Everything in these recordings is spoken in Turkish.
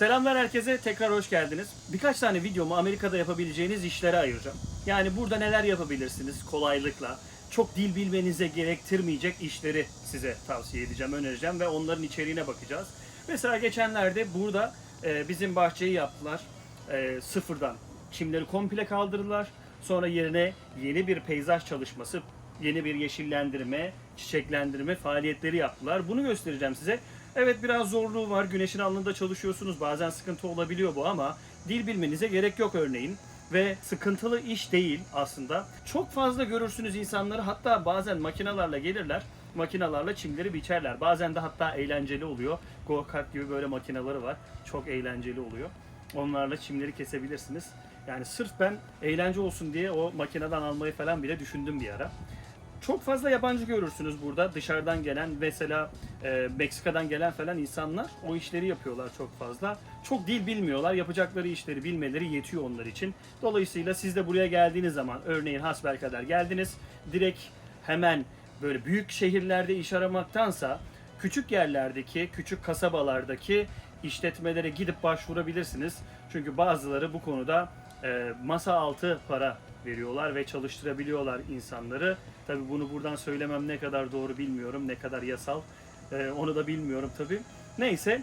Selamlar herkese, tekrar hoş geldiniz. Birkaç tane videomu Amerika'da yapabileceğiniz işlere ayıracağım. Yani burada neler yapabilirsiniz kolaylıkla, çok dil bilmenize gerektirmeyecek işleri size tavsiye edeceğim, önereceğim ve onların içeriğine bakacağız. Mesela geçenlerde burada e, bizim bahçeyi yaptılar. E, sıfırdan çimleri komple kaldırdılar. Sonra yerine yeni bir peyzaj çalışması, yeni bir yeşillendirme, çiçeklendirme faaliyetleri yaptılar. Bunu göstereceğim size. Evet biraz zorluğu var. Güneşin alnında çalışıyorsunuz. Bazen sıkıntı olabiliyor bu ama dil bilmenize gerek yok örneğin. Ve sıkıntılı iş değil aslında. Çok fazla görürsünüz insanları hatta bazen makinalarla gelirler. Makinalarla çimleri biçerler. Bazen de hatta eğlenceli oluyor. Go kart gibi böyle makinaları var. Çok eğlenceli oluyor. Onlarla çimleri kesebilirsiniz. Yani sırf ben eğlence olsun diye o makineden almayı falan bile düşündüm bir ara. Çok fazla yabancı görürsünüz burada. Dışarıdan gelen mesela e, Meksika'dan gelen falan insanlar o işleri yapıyorlar çok fazla. Çok dil bilmiyorlar. Yapacakları işleri bilmeleri yetiyor onlar için. Dolayısıyla siz de buraya geldiğiniz zaman örneğin hasbelkader geldiniz. Direkt hemen böyle büyük şehirlerde iş aramaktansa küçük yerlerdeki, küçük kasabalardaki işletmelere gidip başvurabilirsiniz. Çünkü bazıları bu konuda e, masa altı para veriyorlar ve çalıştırabiliyorlar insanları. Tabi bunu buradan söylemem ne kadar doğru bilmiyorum, ne kadar yasal e, onu da bilmiyorum tabi. Neyse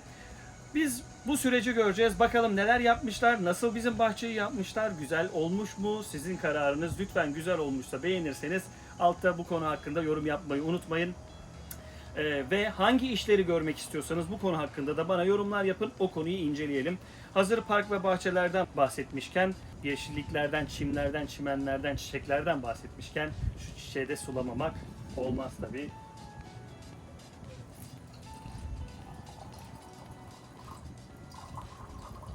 biz bu süreci göreceğiz. Bakalım neler yapmışlar, nasıl bizim bahçeyi yapmışlar, güzel olmuş mu? Sizin kararınız. Lütfen güzel olmuşsa beğenirseniz altta bu konu hakkında yorum yapmayı unutmayın. Ee, ve hangi işleri görmek istiyorsanız bu konu hakkında da bana yorumlar yapın. O konuyu inceleyelim. Hazır park ve bahçelerden bahsetmişken, yeşilliklerden, çimlerden, çimenlerden, çiçeklerden bahsetmişken şu çiçeği de sulamamak olmaz tabii.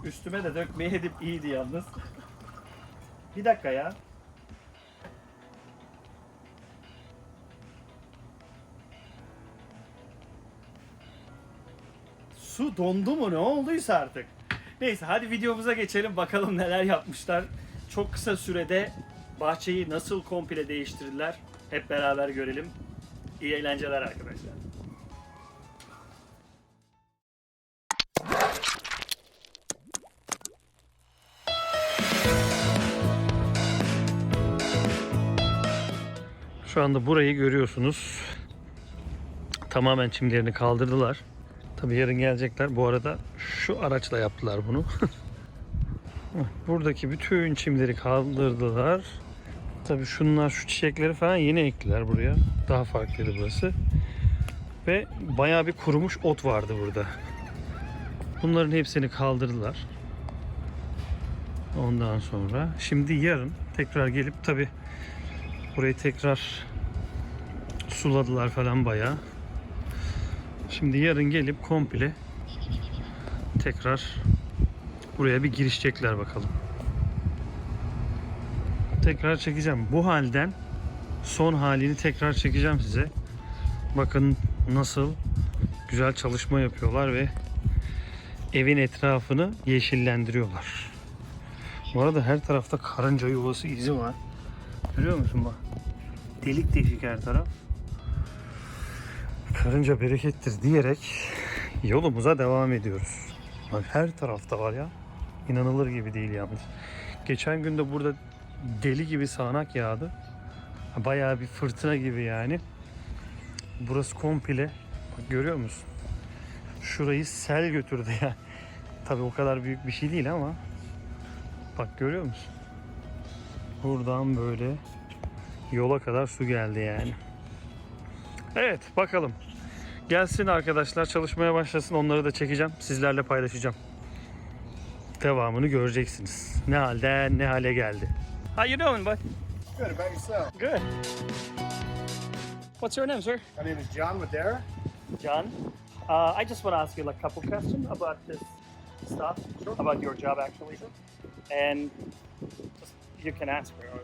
Üstüme de dökmeye edip iyiydi yalnız. Bir dakika ya. Su dondu mu ne olduysa artık. Neyse hadi videomuza geçelim bakalım neler yapmışlar. Çok kısa sürede bahçeyi nasıl komple değiştirdiler hep beraber görelim. İyi eğlenceler arkadaşlar. Şu anda burayı görüyorsunuz. Tamamen çimlerini kaldırdılar. Tabii yarın gelecekler. Bu arada şu araçla yaptılar bunu. Buradaki bütün çimleri kaldırdılar. Tabii şunlar şu çiçekleri falan yeni ektiler buraya. Daha farklıydı burası. Ve bayağı bir kurumuş ot vardı burada. Bunların hepsini kaldırdılar. Ondan sonra şimdi yarın tekrar gelip tabii burayı tekrar suladılar falan bayağı. Şimdi yarın gelip komple tekrar buraya bir girişecekler bakalım. Tekrar çekeceğim. Bu halden son halini tekrar çekeceğim size. Bakın nasıl güzel çalışma yapıyorlar ve evin etrafını yeşillendiriyorlar. Bu arada her tarafta karınca yuvası izi var. Görüyor musun bak? Delik deşik her taraf. Karınca berekettir diyerek yolumuza devam ediyoruz. Bak her tarafta var ya. İnanılır gibi değil yalnız. Geçen gün de burada deli gibi sağanak yağdı. Bayağı bir fırtına gibi yani. Burası komple. Bak görüyor musun? Şurayı sel götürdü ya. Tabii o kadar büyük bir şey değil ama. Bak görüyor musun? Buradan böyle yola kadar su geldi yani. Evet bakalım. Gelsin arkadaşlar çalışmaya başlasın onları da çekeceğim. Sizlerle paylaşacağım. Devamını göreceksiniz. Ne halden ne hale geldi. How you doing bud? Good about yourself. Good. What's your name sir? My name is John Madera. John. Uh, I just want to ask you like a couple questions about this stuff, about your job actually, and just, you can answer or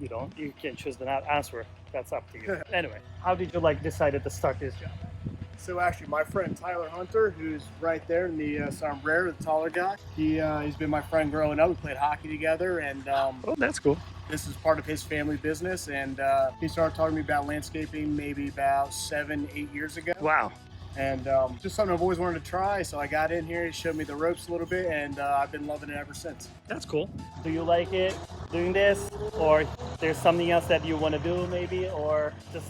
you don't. You can choose to not answer. That's up to you. anyway, how did you like decided to start this job? So actually, my friend Tyler Hunter, who's right there in the uh, sombrero, the taller guy, he uh, he's been my friend growing up. We played hockey together, and um, Oh, that's cool. this is part of his family business. And uh, he started talking to me about landscaping maybe about seven, eight years ago. Wow. And um, just something I've always wanted to try. So I got in here, he showed me the ropes a little bit, and uh, I've been loving it ever since. That's cool. Do you like it doing this, or there's something else that you want to do, maybe, or just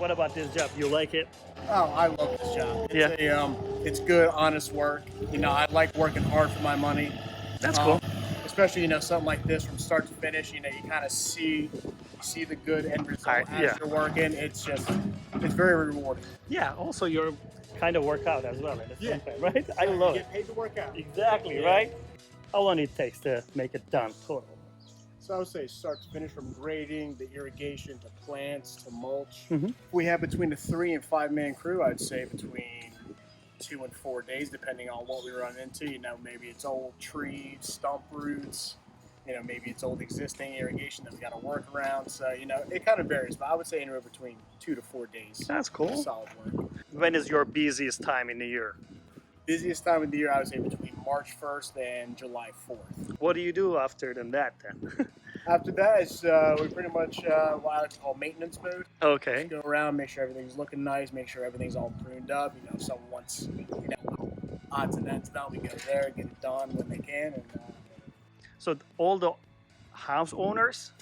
what about this job? You like it? Oh, I love this job. It's Yeah. a, um, it's good, honest work. You know, I like working hard for my money. That's Um, cool. Especially, you know, something like this from start to finish. You know, you kind of see, see the good end result Alright, as yeah. you're working. It's just, it's very rewarding. Yeah. Also, you're kind of work out as well at the same Yeah. time, right? I love you get paid to work out. Exactly, Yeah. right? How long it takes to make it done total? So I would say start to finish from grading, the irrigation, to plants, to mulch. Mhm. We have between a three and five man crew. I'd say between two and four days, depending on what we run into. You know, maybe it's old trees, stump roots. You know, maybe it's old existing irrigation that we got to work around. So you know, it kind of varies, but I would say anywhere between two to four days. That's cool. Solid work. When is your busiest time in the year? Busiest time of the year, I would say between March 1st and July 4th. What do you do after than that then? After that, it's, uh, we pretty much uh, what I like to call maintenance mode. okay. go around, make sure everything's looking nice, make sure everything's all pruned up. You know, if someone wants, you know, odds and ends done, we go there, and get it done when they can. And uh, So all the house owners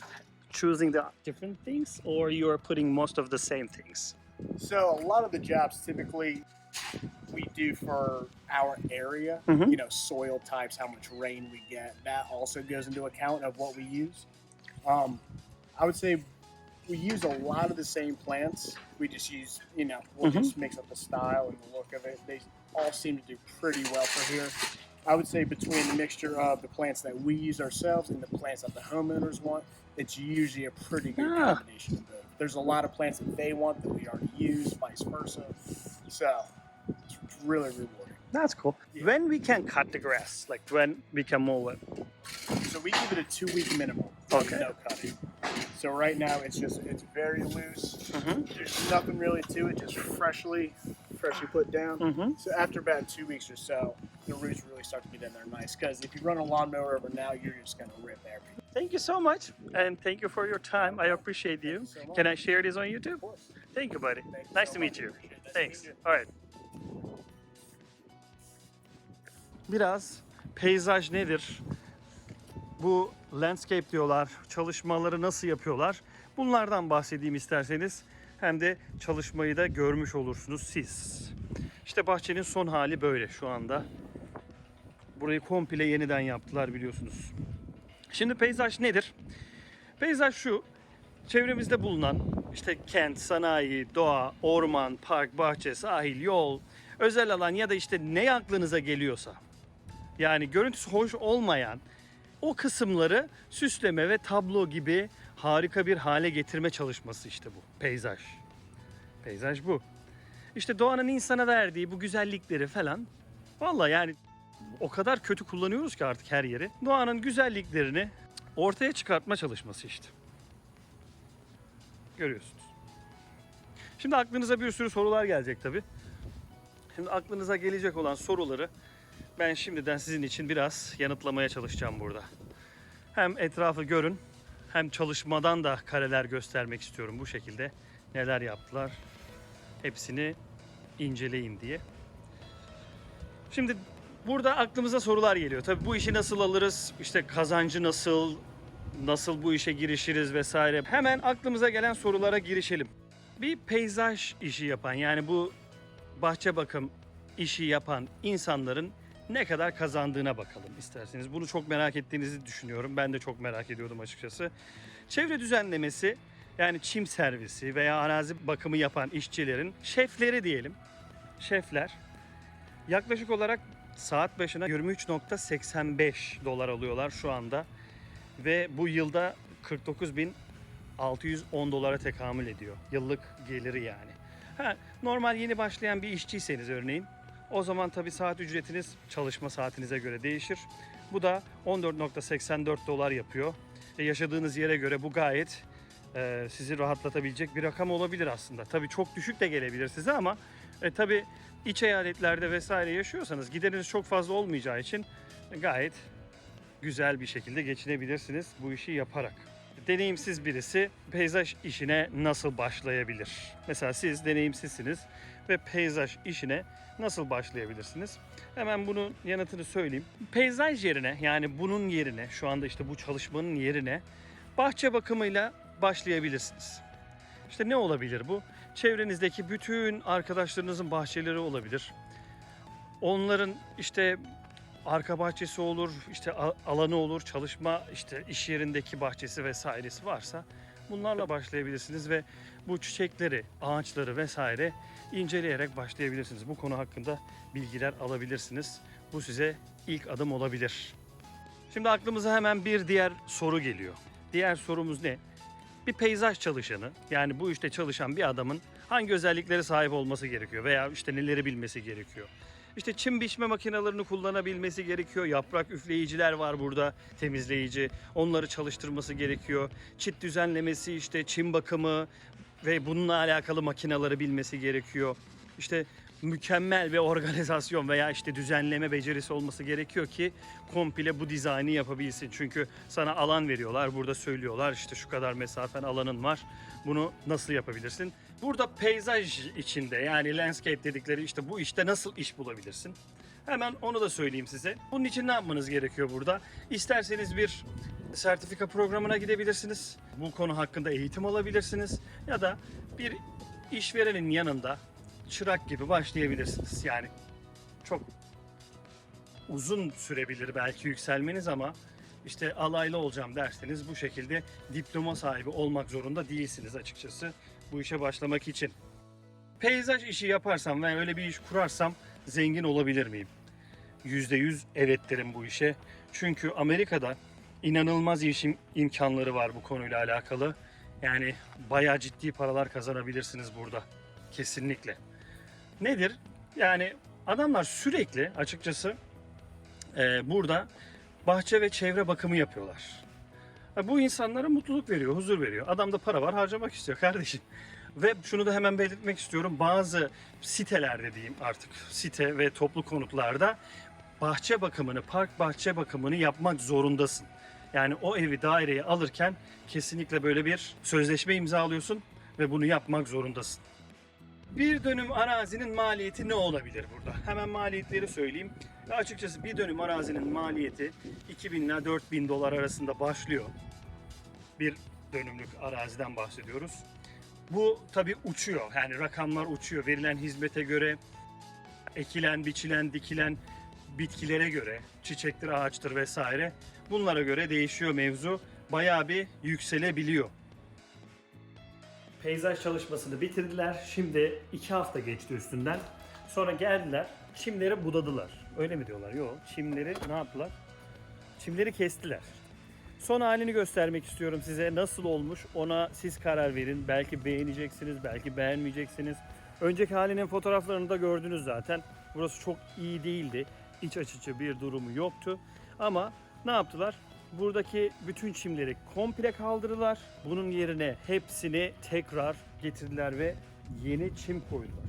choosing the different things, or you are putting most of the same things? so a lot of the jobs typically we do for our area. Mhm. You know, soil types, how much rain we get. That also goes into account of what we use. Um, I would say we use a lot of the same plants. We just use, you know, we'll Mhm. just mix up the style and the look of it. They all seem to do pretty well for here. I would say between the mixture of the plants that we use ourselves and the plants that the homeowners want, it's usually a pretty good Ah. combination of both. There's a lot of plants that they want that we already use, vice versa. So really rewarding. That's cool. Yeah. When we can cut the grass, like when we can mow it. So we give it a two week minimum. Okay. No cutting. So right now it's just it's very loose. Mm-hmm. There's nothing really to it, just freshly freshly put down. Mm-hmm. So after about two weeks or so, the roots really start to get in there nice. Because if you run a lawnmower over now, you're just gonna rip everything. Thank you so much, and thank you for your time. I appreciate you. You so. Can I share this on YouTube? Of course. Thank you, buddy. Thank you Nice so to meet you. Thanks. you. All right. Biraz peyzaj nedir? Bu landscape diyorlar. Çalışmaları nasıl yapıyorlar? Bunlardan bahsedeyim isterseniz. Hem de çalışmayı da görmüş olursunuz siz. İşte bahçenin son hali böyle şu anda. Burayı komple yeniden yaptılar biliyorsunuz. Şimdi peyzaj nedir? Peyzaj şu. Çevremizde bulunan işte kent, sanayi, doğa, orman, park, bahçe, sahil, yol, özel alan ya da işte ne aklınıza geliyorsa. Yani görüntüsü hoş olmayan o kısımları süsleme ve tablo gibi harika bir hale getirme çalışması işte bu. Peyzaj. Peyzaj bu. İşte doğanın insana verdiği bu güzellikleri falan. Vallahi yani o kadar kötü kullanıyoruz ki artık her yeri. Doğanın güzelliklerini ortaya çıkartma çalışması işte. Görüyorsunuz. Şimdi aklınıza bir sürü sorular gelecek tabii. Şimdi aklınıza gelecek olan soruları ben şimdiden sizin için biraz yanıtlamaya çalışacağım burada. Hem etrafı görün hem çalışmadan da kareler göstermek istiyorum bu şekilde. Neler yaptılar hepsini inceleyin diye. Şimdi burada aklımıza sorular geliyor. Tabii bu işi nasıl alırız? İşte kazancı nasıl? Nasıl bu işe girişiriz vesaire. Hemen aklımıza gelen sorulara girişelim. Bir peyzaj işi yapan yani bu bahçe bakım işi yapan insanların ne kadar kazandığına bakalım isterseniz. Bunu çok merak ettiğinizi düşünüyorum. Ben de çok merak ediyordum açıkçası. Çevre düzenlemesi yani çim servisi veya arazi bakımı yapan işçilerin şefleri diyelim. Şefler yaklaşık olarak saat başına 23.85 dolar alıyorlar şu anda. Ve bu yılda 49.610 dolara tekamül ediyor. Yıllık geliri yani. Ha, normal yeni başlayan bir işçiyseniz örneğin o zaman tabii saat ücretiniz çalışma saatinize göre değişir. Bu da 14.84 dolar yapıyor. E, yaşadığınız yere göre bu gayet e, sizi rahatlatabilecek bir rakam olabilir aslında. Tabii çok düşük de gelebilir size ama e, tabii iç eyaletlerde vesaire yaşıyorsanız gideriniz çok fazla olmayacağı için gayet güzel bir şekilde geçinebilirsiniz bu işi yaparak. Deneyimsiz birisi peyzaj işine nasıl başlayabilir? Mesela siz deneyimsizsiniz. Ve peyzaj işine nasıl başlayabilirsiniz? Hemen bunun yanıtını söyleyeyim. Peyzaj yerine yani bunun yerine şu anda işte bu çalışmanın yerine bahçe bakımıyla başlayabilirsiniz. İşte ne olabilir bu? Çevrenizdeki bütün arkadaşlarınızın bahçeleri olabilir. Onların işte arka bahçesi olur, işte alanı olur, çalışma işte iş yerindeki bahçesi vesairesi varsa bunlarla başlayabilirsiniz ve bu çiçekleri, ağaçları vesaire inceleyerek başlayabilirsiniz. Bu konu hakkında bilgiler alabilirsiniz. Bu size ilk adım olabilir. Şimdi aklımıza hemen bir diğer soru geliyor. Diğer sorumuz ne? Bir peyzaj çalışanı yani bu işte çalışan bir adamın hangi özelliklere sahip olması gerekiyor veya işte neleri bilmesi gerekiyor? İşte çim biçme makinelerini kullanabilmesi gerekiyor. Yaprak üfleyiciler var burada temizleyici. Onları çalıştırması gerekiyor. Çit düzenlemesi işte çim bakımı ve bununla alakalı makinaları bilmesi gerekiyor. İşte mükemmel bir organizasyon veya işte düzenleme becerisi olması gerekiyor ki komple bu dizaynı yapabilsin. Çünkü sana alan veriyorlar. Burada söylüyorlar işte şu kadar mesafen alanın var. Bunu nasıl yapabilirsin? Burada peyzaj içinde yani landscape dedikleri işte bu işte nasıl iş bulabilirsin? Hemen onu da söyleyeyim size. Bunun için ne yapmanız gerekiyor burada? İsterseniz bir sertifika programına gidebilirsiniz. Bu konu hakkında eğitim alabilirsiniz. Ya da bir işverenin yanında çırak gibi başlayabilirsiniz. Yani çok uzun sürebilir belki yükselmeniz ama işte alaylı olacağım derseniz bu şekilde diploma sahibi olmak zorunda değilsiniz açıkçası bu işe başlamak için. Peyzaj işi yaparsam ve öyle bir iş kurarsam zengin olabilir miyim? %100 evet derim bu işe. Çünkü Amerika'da inanılmaz iş im- imkanları var bu konuyla alakalı. Yani bayağı ciddi paralar kazanabilirsiniz burada. Kesinlikle. Nedir? Yani adamlar sürekli açıkçası e, burada bahçe ve çevre bakımı yapıyorlar. Ha, Bu insanlara mutluluk veriyor, huzur veriyor. Adamda para var harcamak istiyor kardeşim. Ve şunu da hemen belirtmek istiyorum. Bazı sitelerde diyeyim artık site ve toplu konutlarda bahçe bakımını, park bahçe bakımını yapmak zorundasın. Yani o evi daireyi alırken kesinlikle böyle bir sözleşme imzalıyorsun ve bunu yapmak zorundasın. Bir dönüm arazinin maliyeti ne olabilir burada? Hemen maliyetleri söyleyeyim. Ve açıkçası bir dönüm arazinin maliyeti 2000 ile 4000 dolar arasında başlıyor. Bir dönümlük araziden bahsediyoruz. Bu tabi uçuyor. Yani rakamlar uçuyor. Verilen hizmete göre, ekilen, biçilen, dikilen bitkilere göre, çiçektir, ağaçtır vesaire. Bunlara göre değişiyor mevzu. Bayağı bir yükselebiliyor. Peyzaj çalışmasını bitirdiler. Şimdi iki hafta geçti üstünden. Sonra geldiler. Çimleri budadılar. Öyle mi diyorlar? Yok. Çimleri ne yaptılar? Çimleri kestiler. Son halini göstermek istiyorum size. Nasıl olmuş ona siz karar verin. Belki beğeneceksiniz, belki beğenmeyeceksiniz. Önceki halinin fotoğraflarını da gördünüz zaten. Burası çok iyi değildi. İç açıcı bir durumu yoktu. Ama ne yaptılar? Buradaki bütün çimleri komple kaldırdılar. Bunun yerine hepsini tekrar getirdiler ve yeni çim koydular.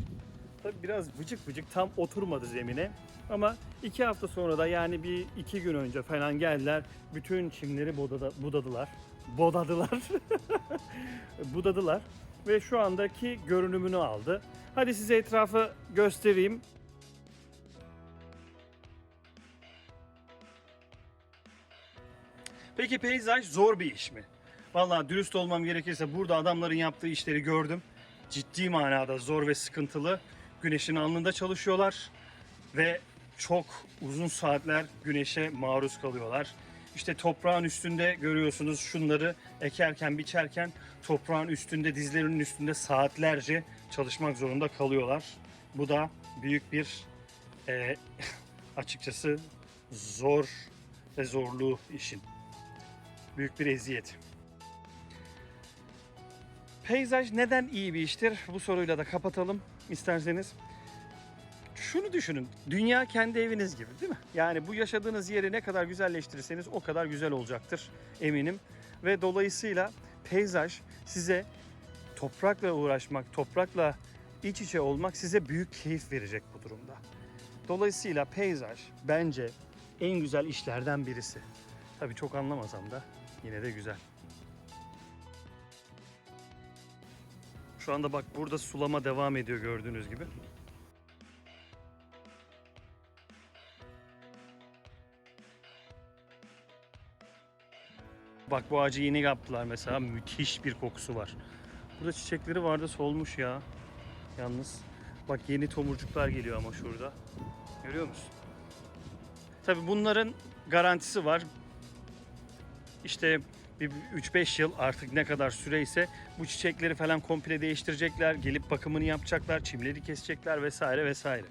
Tabi biraz vıcık vıcık tam oturmadı zemine. Ama iki hafta sonra da yani bir iki gün önce falan geldiler. Bütün çimleri bodada, budadılar. Bodadılar. budadılar. Ve şu andaki görünümünü aldı. Hadi size etrafı göstereyim. Peki peyzaj zor bir iş mi? Vallahi dürüst olmam gerekirse burada adamların yaptığı işleri gördüm. Ciddi manada zor ve sıkıntılı. Güneşin alnında çalışıyorlar ve çok uzun saatler güneşe maruz kalıyorlar. İşte toprağın üstünde görüyorsunuz şunları ekerken biçerken toprağın üstünde dizlerinin üstünde saatlerce çalışmak zorunda kalıyorlar. Bu da büyük bir e, açıkçası zor ve zorluğu işin. Büyük bir eziyet. Peyzaj neden iyi bir iştir? Bu soruyla da kapatalım isterseniz. Şunu düşünün. Dünya kendi eviniz gibi değil mi? Yani bu yaşadığınız yeri ne kadar güzelleştirirseniz o kadar güzel olacaktır eminim. Ve dolayısıyla peyzaj size toprakla uğraşmak, toprakla iç içe olmak size büyük keyif verecek bu durumda. Dolayısıyla peyzaj bence en güzel işlerden birisi. Tabii çok anlamasam da Yine de güzel. Şu anda bak burada sulama devam ediyor gördüğünüz gibi. Bak bu ağacı yeni yaptılar mesela. Müthiş bir kokusu var. Burada çiçekleri vardı solmuş ya. Yalnız bak yeni tomurcuklar geliyor ama şurada. Görüyor musun? Tabii bunların garantisi var. İşte bir 3-5 yıl artık ne kadar süreyse bu çiçekleri falan komple değiştirecekler. Gelip bakımını yapacaklar, çimleri kesecekler vesaire vesaire.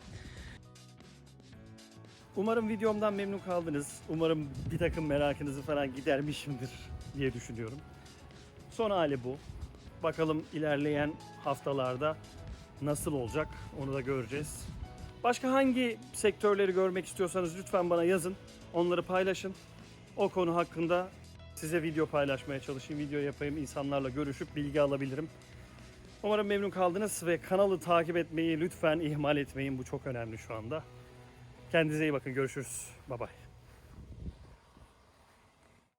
Umarım videomdan memnun kaldınız. Umarım bir takım merakınızı falan gidermişimdir diye düşünüyorum. Son hali bu. Bakalım ilerleyen haftalarda nasıl olacak onu da göreceğiz. Başka hangi sektörleri görmek istiyorsanız lütfen bana yazın. Onları paylaşın. O konu hakkında size video paylaşmaya çalışayım. Video yapayım. insanlarla görüşüp bilgi alabilirim. Umarım memnun kaldınız ve kanalı takip etmeyi lütfen ihmal etmeyin. Bu çok önemli şu anda. Kendinize iyi bakın. Görüşürüz. Bye bye.